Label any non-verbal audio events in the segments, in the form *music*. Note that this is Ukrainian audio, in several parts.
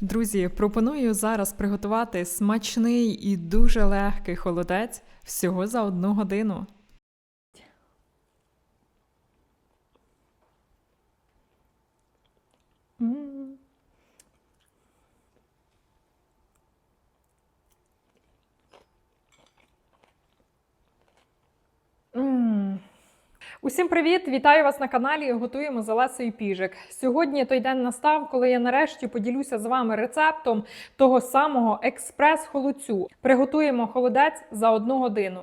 Друзі, пропоную зараз приготувати смачний і дуже легкий холодець всього за одну годину. Усім привіт! Вітаю вас на каналі. Готуємо з Олесею Піжик. Сьогодні той день настав, коли я нарешті поділюся з вами рецептом того самого експрес-холодцю. Приготуємо холодець за одну годину.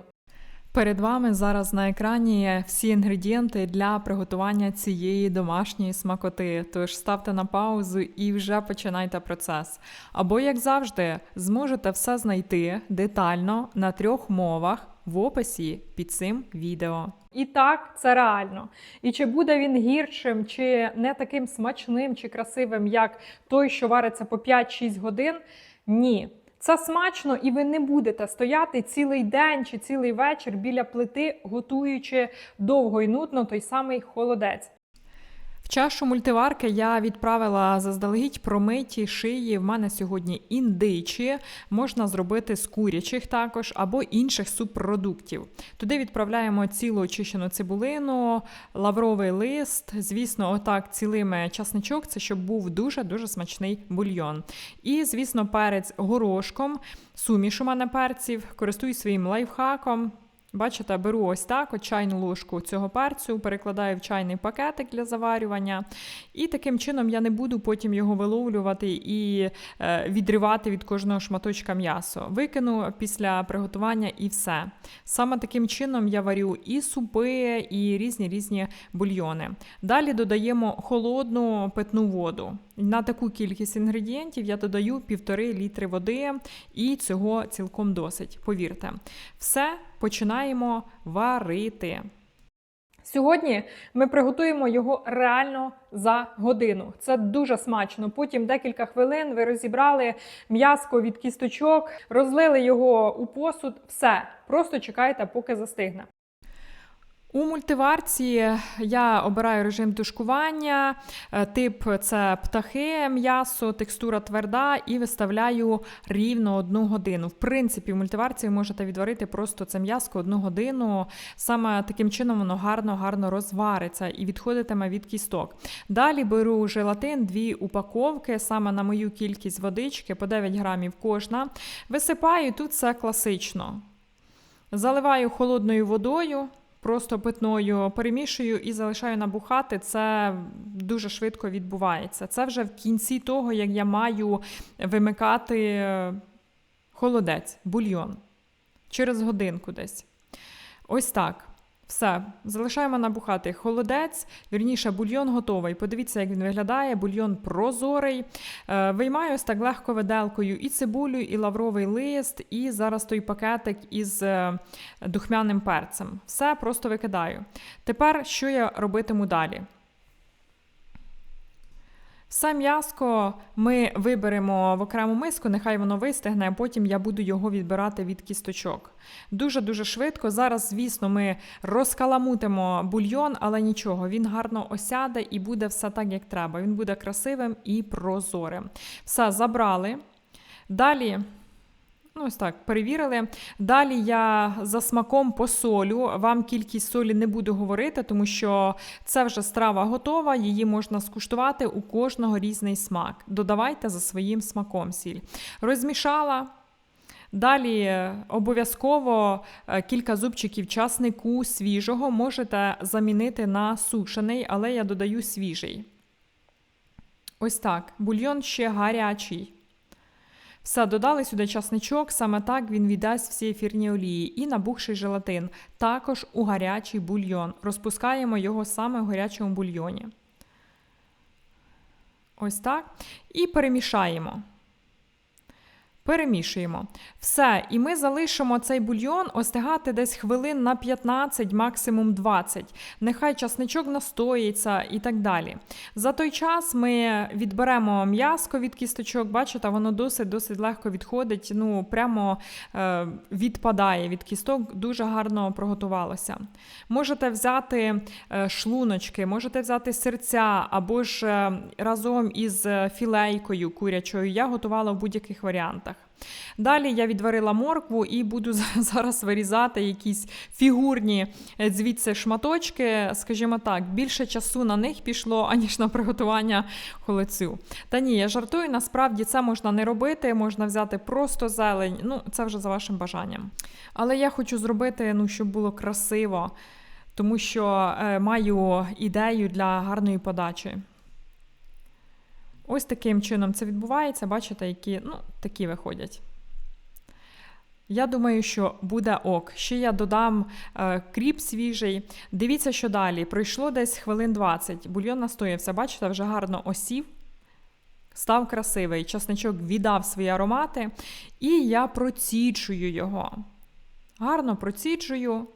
Перед вами зараз на екрані всі інгредієнти для приготування цієї домашньої смакоти. Тож ставте на паузу і вже починайте процес. Або, як завжди, зможете все знайти детально на трьох мовах в описі під цим відео. І так, це реально. І чи буде він гіршим, чи не таким смачним чи красивим, як той, що вариться по 5-6 годин? Ні. Це смачно, і ви не будете стояти цілий день чи цілий вечір біля плити, готуючи довго і нудно той самий холодець. В чашу мультиварки я відправила заздалегідь промиті шиї. В мене сьогодні індичі, можна зробити з курячих також або інших субпродуктів. Туди відправляємо цілу очищену цибулину, лавровий лист. Звісно, отак цілими часничок, це щоб був дуже-дуже смачний бульйон. І, звісно, перець горошком, суміш у мене перців, користуюсь своїм лайфхаком. Бачите, беру ось так от чайну ложку цього перцю, перекладаю в чайний пакетик для заварювання. І таким чином я не буду потім його виловлювати і е, відривати від кожного шматочка м'ясо. Викину після приготування і все. Саме таким чином я варю і супи, і різні різні бульйони. Далі додаємо холодну питну воду. На таку кількість інгредієнтів я додаю півтори літри води, і цього цілком досить. Повірте, все починаємо варити. Сьогодні ми приготуємо його реально за годину. Це дуже смачно. Потім декілька хвилин ви розібрали м'яско від кісточок, розлили його у посуд. Все, просто чекайте, поки застигне. У мультиварці я обираю режим тушкування, е, тип це птахи, м'ясо, текстура тверда і виставляю рівно одну годину. В принципі, в мультиварці ви можете відварити просто це м'яско одну годину. Саме таким чином воно гарно-гарно розвариться і відходитиме від кісток. Далі беру желатин, дві упаковки, саме на мою кількість водички, по 9 грамів кожна. Висипаю тут все класично. Заливаю холодною водою просто питною перемішую і залишаю набухати. Це дуже швидко відбувається. Це вже в кінці того, як я маю вимикати е, холодець, бульйон через годинку десь. Ось так. Все, залишаємо набухати холодець, вірніше, бульйон готовий. Подивіться, як він виглядає. Бульйон прозорий. Е, виймаю ось так легко виделкою і цибулю, і лавровий лист, і зараз той пакетик із е, духмяним перцем. Все просто викидаю. Тепер що я робитиму далі? Все м'яско ми виберемо в окрему миску, нехай воно вистигне, а потім я буду його відбирати від кісточок. Дуже-дуже швидко. Зараз, звісно, ми розкаламутимо бульйон, але нічого, він гарно осяде і буде все так, як треба. Він буде красивим і прозорим. Все, забрали. Далі. Ну, ось так, перевірили. Далі я за смаком посолю. Вам кількість солі не буду говорити, тому що це вже страва готова, її можна скуштувати у кожного різний смак. Додавайте за своїм смаком сіль. Розмішала. Далі обов'язково е, кілька зубчиків часнику свіжого можете замінити на сушений, але я додаю свіжий. Ось так. Бульйон ще гарячий. Все, додали сюди часничок, саме так він віддасть всі ефірні олії. І набухший желатин. Також у гарячий бульйон. Розпускаємо його саме в гарячому бульйоні. Ось так. І перемішаємо. Перемішуємо. Все, і ми залишимо цей бульйон остигати десь хвилин на 15, максимум 20. Нехай часничок настоїться і так далі. За той час ми відберемо м'яско від кісточок, бачите, воно досить-досить легко відходить, ну прямо е, відпадає від кісток, дуже гарно приготувалося. Можете взяти е, шлуночки, можете взяти серця або ж е, разом із е, філейкою курячою. Я готувала в будь-яких варіантах. Далі я відварила моркву і буду *laughs* зараз вирізати якісь фігурні е, звідси шматочки. Скажімо так, більше часу на них пішло, *laughs* аніж на приготування холодцю. Та ні, я жартую, насправді це можна не робити, можна взяти просто зелень. Ну, це вже за вашим бажанням. Але я хочу зробити, ну, щоб було красиво, тому що е, маю ідею для гарної подачі. Ось таким чином це відбувається. Бачите, які ну, такі виходять. Я думаю, що буде ок. Ще я додам е, кріп свіжий. Дивіться, що далі. Пройшло десь хвилин 20. Бульйон настоявся, бачите, вже гарно осів. Став красивий. Часничок віддав свої аромати. І я проціджую його. Гарно проціджую.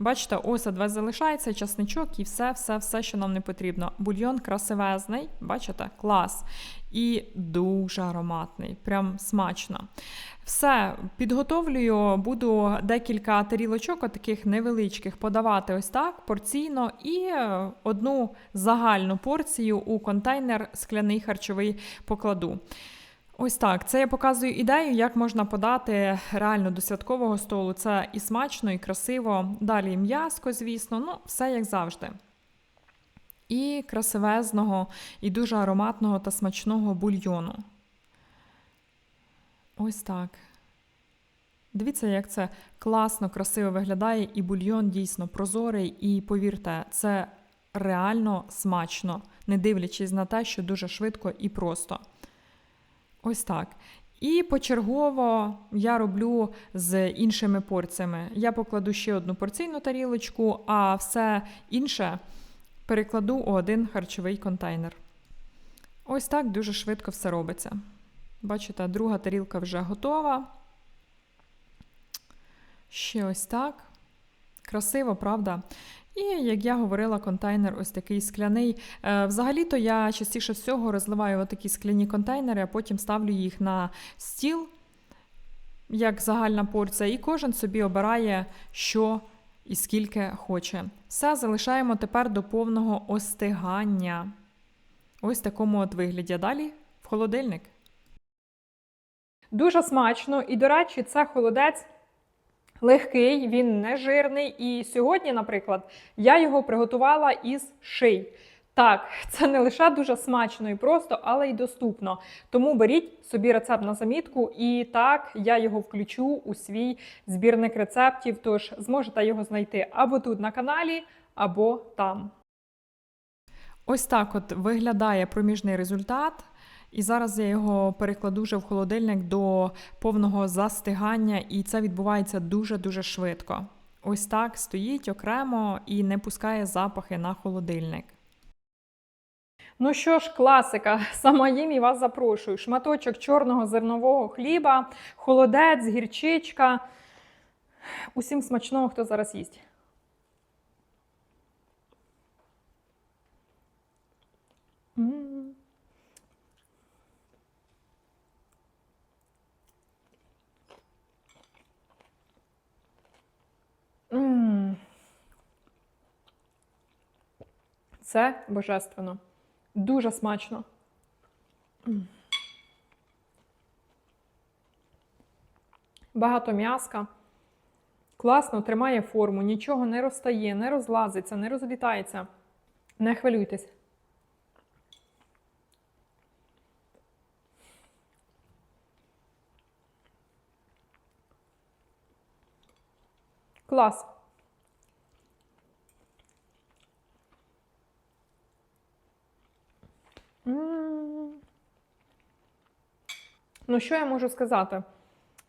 Бачите, ось два залишається, часничок і все, все, все, що нам не потрібно. Бульйон красивезний, бачите, клас. І дуже ароматний, прям смачно. Все, підготовлюю, буду декілька тарілочок, таких невеличких, подавати ось так порційно, і е, одну загальну порцію у контейнер скляний харчовий покладу. Ось так. Це я показую ідею, як можна подати реально до святкового столу. Це і смачно, і красиво. Далі м'яско, звісно, ну, все як завжди. І красивезного, і дуже ароматного та смачного бульйону. Ось так. Дивіться, як це класно, красиво виглядає, і бульйон дійсно прозорий. І повірте, це реально смачно, не дивлячись на те, що дуже швидко і просто. Ось так. І почергово я роблю з іншими порціями. Я покладу ще одну порційну тарілочку, а все інше перекладу у один харчовий контейнер. Ось так дуже швидко все робиться. Бачите, друга тарілка вже готова. Ще ось так. Красиво, правда? І, як я говорила, контейнер ось такий скляний. Е, Взагалі-то я частіше всього розливаю такі скляні контейнери, а потім ставлю їх на стіл, як загальна порція, і кожен собі обирає, що і скільки хоче. Все залишаємо тепер до повного остигання. Ось такому от вигляді. Далі в холодильник. Дуже смачно, і, до речі, це холодець легкий, він не жирний. І сьогодні, наприклад, я його приготувала із ший. Так, це не лише дуже смачно і просто, але й доступно. Тому беріть собі рецепт на замітку, і так я його включу у свій збірник рецептів. Тож зможете його знайти або тут на каналі, або там. Ось так от виглядає проміжний результат. І зараз я його перекладу вже в холодильник до повного застигання, і це відбувається дуже-дуже швидко. Ось так стоїть окремо і не пускає запахи на холодильник. Ну що ж, класика, *laughs* сама їм і вас запрошую. Шматочок чорного зернового хліба, холодець, гірчичка. Усім смачного, хто зараз їсть. М. М. Це божественно. Дуже смачно. Багато м'яска. Класно тримає форму, нічого не розтає, не розлазиться, не розлітається. Не хвилюйтесь. Клас. М. Ну, що я можу сказати?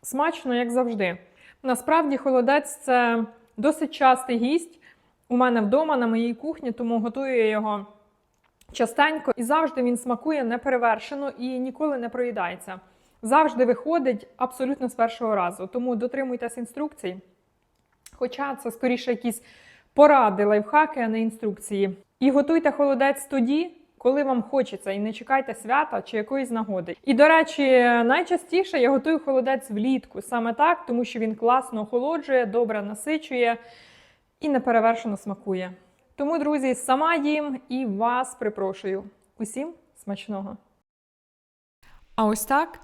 Смачно, як завжди. Насправді, холодець це досить частий гість у мене вдома на моїй кухні, тому готую я його частенько і завжди він смакує неперевершено і ніколи не проїдається. завжди виходить абсолютно з першого разу. Тому дотримуйтесь інструкцій. Хоча це скоріше якісь поради, лайфхаки, а не інструкції. І готуйте холодець тоді, коли вам хочеться, і не чекайте свята чи якоїсь нагоди. І до речі, найчастіше я готую холодець влітку саме так, тому що він класно охолоджує, добре насичує і неперевершено смакує. Тому, друзі, сама їм і вас припрошую. Усім смачного! А ось так.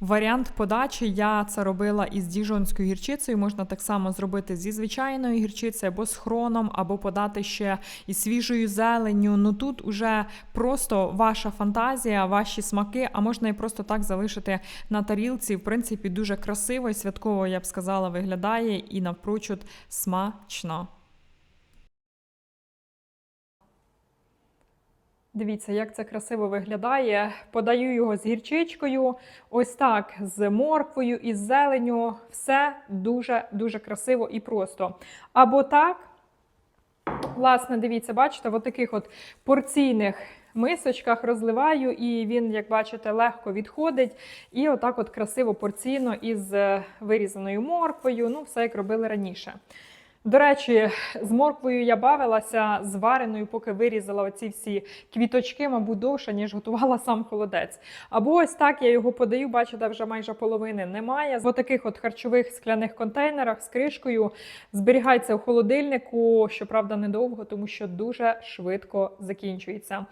Варіант подачі я це робила із діжонською гірчицею. Можна так само зробити зі звичайною гірчицею або з хроном, або подати ще із свіжою зеленню. Ну тут уже просто ваша фантазія, ваші смаки, а можна і просто так залишити на тарілці. В принципі, дуже красиво і святково, я б сказала, виглядає і навпрочуд смачно. Дивіться, як це красиво виглядає. Подаю його з гірчичкою, ось так, з морквою і з зеленю. Все дуже-дуже красиво і просто. Або так, власне, дивіться, бачите, в таких от порційних мисочках розливаю, і він, як бачите, легко відходить. І отак от красиво порційно із е, вирізаною морквою. Ну, все як робили раніше. До речі, з морквою я бавилася з вареною, поки вирізала оці всі квіточки, мабуть, довше, ніж готувала сам холодець. Або ось так я його подаю, бачите, вже майже половини немає. В таких от харчових скляних контейнерах з кришкою зберігається в холодильнику, щоправда, недовго, тому що дуже швидко закінчується.